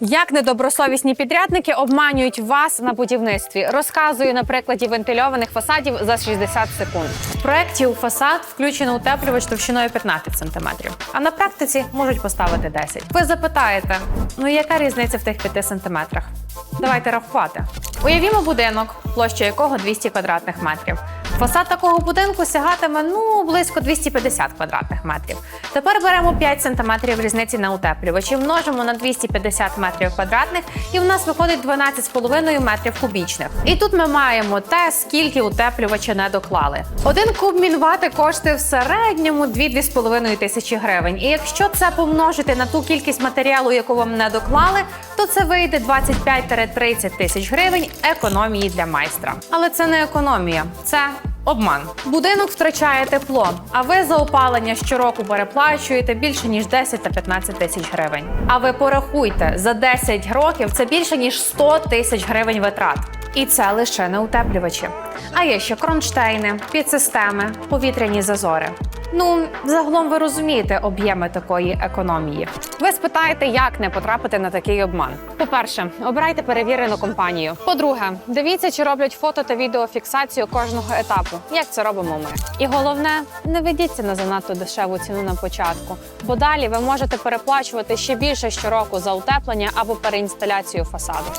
Як недобросовісні підрядники обманюють вас на будівництві? Розказую на прикладі вентильованих фасадів за 60 секунд. В проєкті у фасад включено утеплювач товщиною 15 см, а на практиці можуть поставити 10. Ви запитаєте, ну яка різниця в тих 5 см? Давайте рахувати. Уявімо будинок, площа якого 200 квадратних метрів. Фасад такого будинку сягатиме ну близько 250 квадратних метрів. Тепер беремо 5 см різниці на утеплювачі, множимо на 250 метрів квадратних, і в нас виходить 12,5 метрів кубічних. І тут ми маємо те, скільки утеплювача не доклали. Один куб мінвати коштує в середньому 2-2,5 тисячі гривень. І якщо це помножити на ту кількість матеріалу, яку вам не доклали, то це вийде 25-30 тисяч гривень економії для майстра. Але це не економія, це обман. Будинок втрачає тепло, а ви за опалення щороку переплачуєте більше ніж 10 та 15 тисяч гривень. А ви порахуйте, за 10 років це більше ніж 100 тисяч гривень витрат. І це лише не утеплювачі. А є ще кронштейни, підсистеми, повітряні зазори. Ну, загалом ви розумієте об'єми такої економії. Ви спитаєте, як не потрапити на такий обман. По-перше, обирайте перевірену компанію. По-друге, дивіться, чи роблять фото та відеофіксацію кожного етапу, як це робимо ми. І головне, не ведіться на занадто дешеву ціну на початку, бо далі ви можете переплачувати ще більше щороку за утеплення або переінсталяцію фасаду.